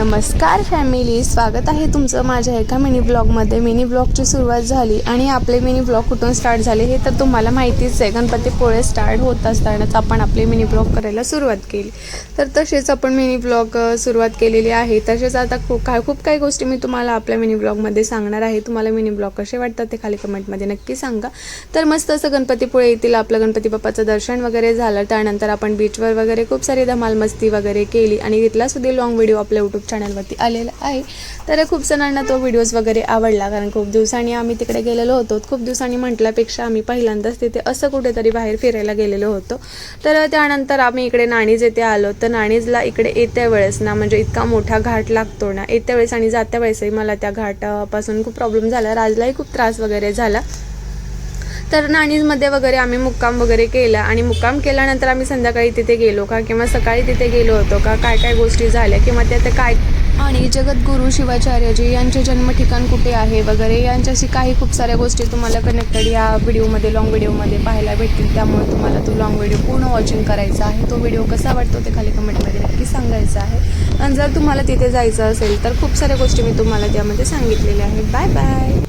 नमस्कार फॅमिली स्वागत आहे तुमचं माझ्या एका मिनी ब्लॉगमध्ये मिनी ब्लॉगची सुरुवात झाली आणि आपले मिनी ब्लॉग कुठून स्टार्ट झाले हे तर तुम्हाला माहितीच आहे. गणपतीपोळे स्टार्ट होत असतानाच आपण आपले मिनी ब्लॉग करायला सुरुवात केली. तर तसेच आपण मिनी ब्लॉग सुरुवात केलेली आहे. तसेच आता खूप काय खूप काही गोष्टी मी तुम्हाला आपल्या मिनी ब्लॉगमध्ये सांगणार आहे. तुम्हाला मिनी ब्लॉग कसे वाटतात ते खाली कमेंटमध्ये नक्की सांगा. तर मस्त असं गणपतीपुळे येथील आपलं गणपती बाप्पाचं दर्शन वगैरे झालं. त्यानंतर आपण बीचवर वगैरे खूप सारी धमाल मस्ती वगैरे केली आणि तिथला सुद्धा लॉंग व्हिडिओ आपल्या यूट्यूब चॅनलवरती आलेला आहे. तर खूप जणांना तो व्हिडिओज वगैरे आवडला कारण खूप दिवसांनी आम्ही तिकडे गेलेलो होतो. खूप दिवसांनी म्हटल्यापेक्षा आम्ही पहिल्यांदाच तिथे असं कुठेतरी बाहेर फिरायला गेलेलो होतो. तर त्यानंतर आम्ही इकडे नाणीज येथे आलो. तर नाणीजला इकडे येत्या वेळेस ना म्हणजे इतका मोठा घाट लागतो ना येत्या वेळेस आणि जात्या वेळेसही मला त्या घाटापासून खूप प्रॉब्लेम झाला. राजलाही खूप त्रास वगैरे झाला. तर नाणीजमध्ये वगैरे आम्ही मुक्काम वगैरे केला आणि मुक्काम केल्यानंतर आम्ही संध्याकाळी तिथे गेलो का किंवा सकाळी तिथे गेलो होतो का काय काय गोष्टी झाल्या किंवा ते आता काय आणि जगद्गुरू शिवाचार्यजी यांचे जन्म ठिकाण कुठे आहे वगैरे यांच्याशी काही खूप साऱ्या गोष्टी तुम्हाला कनेक्टेड या व्हिडिओमध्ये लॉंग व्हिडिओमध्ये पाहायला भेटतील. त्यामुळे तुम्हाला तो लॉंग व्हिडिओ पूर्ण वॉचिंग करायचा आहे. तो व्हिडिओ कसा वाटतो ते खाली कमेंटमध्ये नक्की सांगायचा आहे. आणि जर तुम्हाला तिथे जायचं असेल तर खूप साऱ्या गोष्टी मी तुम्हाला त्यामध्ये सांगितलेल्या आहेत. Bye bye